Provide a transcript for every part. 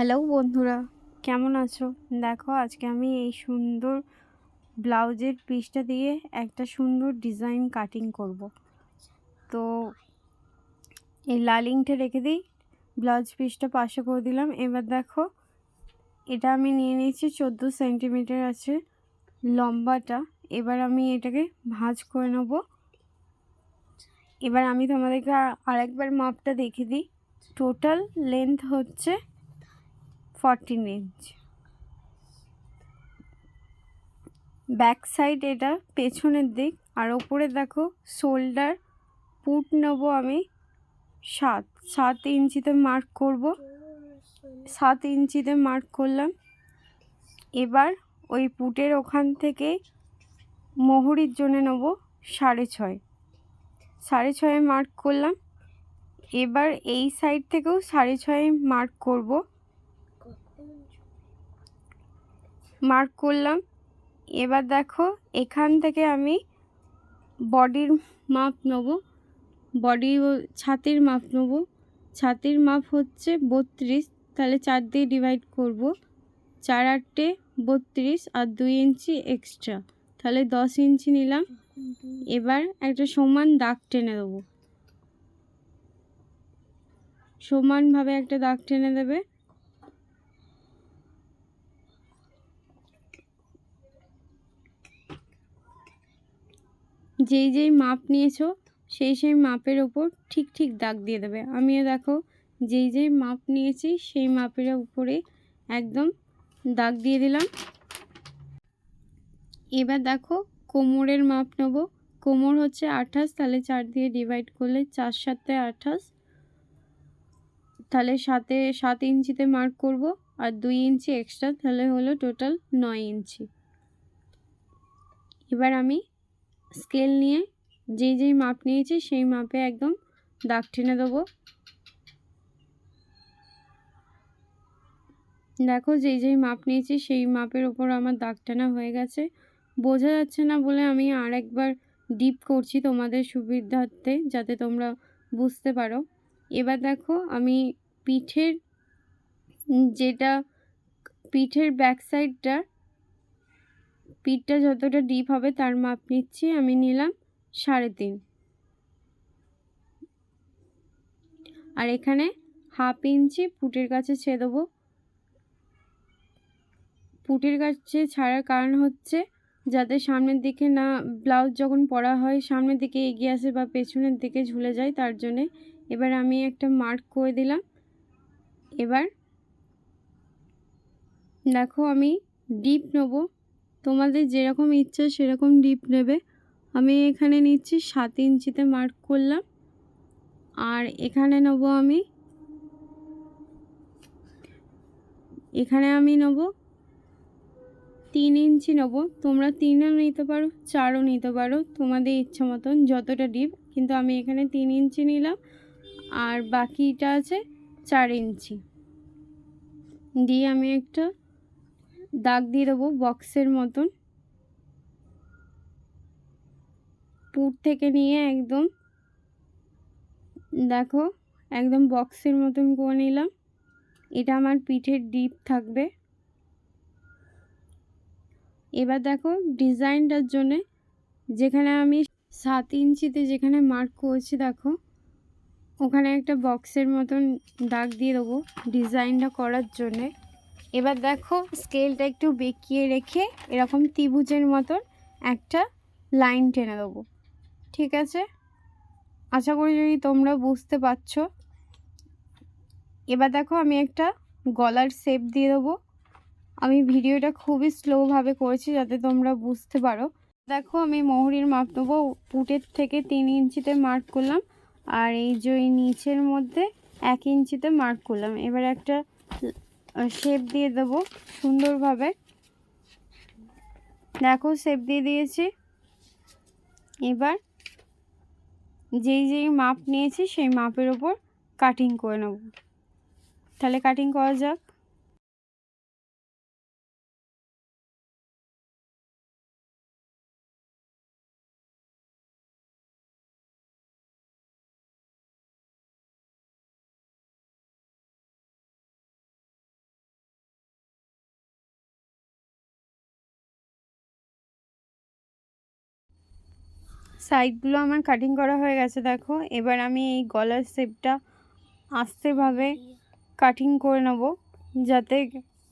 Hello বন্ধুরা। কেমন আছো? দেখো, আজকে আমি এই সুন্দর ব্লাউজের পিসটা দিয়ে একটা সুন্দর ডিজাইন কাটিং করব। তো এই লালিংটা রেখে দিই, ব্লাউজ পিসটা পাশে করে দিলাম। এবার দেখো, এটা আমি নিয়ে নিয়েছি, চোদ্দ সেন্টিমিটার আছে লম্বাটা। এবার আমি এটাকে ভাঁজ করে নেব। এবার আমি তোমাদেরকে আরেকবার মাপটা দেখে দিই। টোটাল লেন্থ হচ্ছে ফরটিন ইঞ্চ ব্যাক সাইড এটা, পেছনের দিক, আর ওপরে দেখো শোল্ডার পুট নেব আমি সাত সাত ইঞ্চিতে মার্ক করব। সাত ইঞ্চিতে মার্ক করলাম। এবার ওই পুটের ওখান থেকে মোহরির জন্য নেব সাড়ে ছয়। সাড়ে ছয়ে মার্ক করলাম। এবার এই সাইড থেকেও সাড়ে ছয়ে মার্ক করব। মার্ক করলাম। এবার দেখো, এখান থেকে আমি বডির মাপ নেব। বডি ছাতির মাপ নেব। ছাতির মাপ হচ্ছে বত্রিশ, তাহলে চার দিয়ে ডিভাইড করব। চার আটটে বত্রিশ আর দুই ইঞ্চি এক্সট্রা তাহলে দশ ইঞ্চি নিলাম। এবার একটা সমান দাগ টেনে দেবো। সমানভাবে একটা দাগ টেনে দেবে। যেই যেই মাপ নিয়েছো, সেই সেই মাপের ওপর ঠিক ঠিক দাগ দিয়ে দেবে। আমিও দেখো, যেই যেই মাপ নিয়েছি, সেই মাপের উপরে একদম দাগ দিয়ে দিলাম। এবার দেখো, কোমরের মাপ নেব। কোমর হচ্ছে আঠাশ, তাহলে চার দিয়ে ডিভাইড করলে চার সাতে আঠাশ। তাহলে সাতে, সাত ইঞ্চিতে মার্ক করব, আর দুই ইঞ্চি এক্সট্রা তাহলে হলো টোটাল নয় ইঞ্চি। এবার আমি স্কেল নিয়ে যেই যেই মাপ নিয়েছি, সেই মাপে একদম দাগ টেনে দেবো। দেখো যেই যেই মাপ নিয়েছি, সেই মাপের ওপর আমার দাগ টানা হয়ে গেছে। বোঝা যাচ্ছে না বলে আমি আর একবার ডিপ করছি তোমাদের সুবিধার্থে, যাতে তোমরা বুঝতে পারো। এবার দেখো আমি পিঠের, যেটা, পিঠের ব্যাক সাইডটা পিঠটা যতটা ডিপ হবে তার মাপ নিচ্ছি আমি নিলাম সাড়ে তিন। আর এখানে হাফ ইঞ্চি পুটের কাছে ছেড়ে দেবো। পুটের কাছে ছাড়ার কারণ হচ্ছে যাতে সামনের দিকে না ব্লাউজ যখন পরা হয় সামনের দিকে এগিয়ে আসে বা পেছনের দিকে ঝুলে যায় তার জন্যে এবার আমি একটা মার্ক করে দিলাম। এবার দেখো আমি ডিপ নেব। তোমাদের যেরকম ইচ্ছা সেরকম ডিপ নেবে। আমি এখানে নিচ্ছি সাত ইঞ্চিতে মার্ক করলাম। আর এখানে নেব আমি, এখানে আমি নেব তিন ইঞ্চি নেব। তোমরা তিনও নিতে পারো, চারও নিতে পারো, তোমাদের ইচ্ছা মতন যতটা ডিপ কিন্তু আমি এখানে তিন ইঞ্চি নিলাম, আর বাকিটা আছে চার ইঞ্চি। দিয়ে আমি একটা দাগ দিয়ে দেবো বক্সের মতন। পুর থেকে নিয়ে একদম, দেখো, একদম বক্সের মতন করে নিলাম। এটা আমার পিঠের ডিপ থাকবে। এবার দেখো ডিজাইনটার জন্যে যেখানে আমি সাত ইঞ্চিতে যেখানে মার্ক করেছি, দেখো, ওখানে একটা বক্সের মতন দাগ দিয়ে দেবো ডিজাইনটা করার জন্যে। এবার দেখো স্কেলটা একটু বেঁকিয়ে রেখে এরকম ত্রিভুজের মতন একটা লাইন টেনে দেবো। ঠিক আছে? আশা করি যদি তোমরা বুঝতে পারছ। এবার দেখো আমি একটা গলার শেপ দিয়ে দেবো। আমি ভিডিওটা খুবই স্লোভাবে করেছি যাতে তোমরা বুঝতে পারো। দেখো আমি মোহরির মাপ নেব পুটের থেকে তিন ইঞ্চিতে মার্ক করলাম। আর এই যে নিচের মধ্যে এক ইঞ্চিতে মার্ক করলাম। এবার একটা শেপ দিয়ে দেবো সুন্দরভাবে। দেখো শেপ দিয়ে দিয়েছি। এবার যেই যেই মাপ নিয়েছি সেই মাপের ওপর কাটিং করে নেব। তাহলে কাটিং করা যাক। সাইডগুলো আমার কাটিং করা হয়ে গেছে, দেখো। এবার আমি এই গলার শেপটা আস্তেভাবে কাটিং করে নেব, যাতে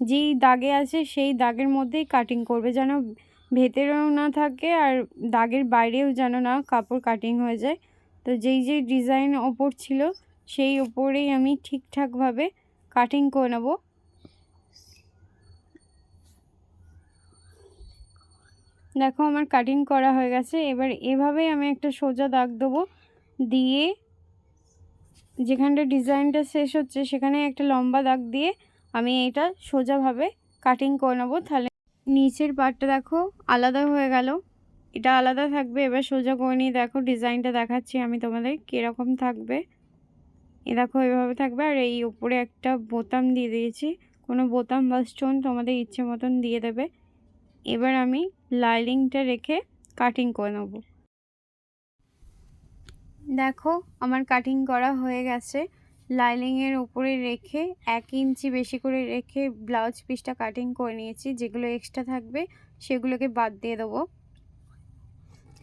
যেই দাগে আছে সেই দাগের মধ্যেই কাটিং করবে, যেন ভেতরেও না থাকে আর দাগের বাইরেও যেন না কাপড় কাটিং হয়ে যায়। তো যেই যেই ডিজাইন ওপর ছিল, সেই ওপরেই আমি ঠিকঠাকভাবে কাটিং করে নেব। দেখো আমার কাটিং করা হয়ে গেছে। এবার এভাবেই আমি একটা সোজা দাগ দেবো। দিয়ে যেখানটা ডিজাইনটা শেষ হচ্ছে সেখানে একটা লম্বা দাগ দিয়ে আমি এটা সোজাভাবে কাটিং করে নেব। তাহলে নিচের পার্টটা দেখো আলাদা হয়ে গেল। এটা আলাদা থাকবে। এবার সোজা করে নিয়ে দেখো ডিজাইনটা দেখাচ্ছি আমি তোমাদের কীরকম থাকবে। এ দেখো এভাবে থাকবে। আর এই উপরে একটা বোতাম দিয়ে দিয়েছি। কোনো বোতাম বা স্টোন তোমাদের ইচ্ছে মতন দিয়ে দেবে। এবার আমি লাইলিংটা রেখে কাটিং করে নেব। দেখো, আমার কাটিং করা হয়ে গেছে। লাইলিংয়ের উপরে রেখে এক ইঞ্চি বেশি করে রেখে ব্লাউজ পিসটা কাটিং করে নিয়েছি। যেগুলো এক্সট্রা থাকবে, সেগুলোকে বাদ দিয়ে দেবো।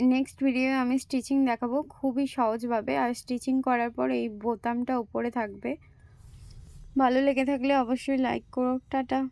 নেক্সট ভিডিও আমি স্টিচিং দেখাবো খুবই সহজভাবে। আর স্টিচিং করার পর এই বোতামটা উপরে থাকবে। ভালো লেগে থাকলে অবশ্যই লাইক করো। টাটা।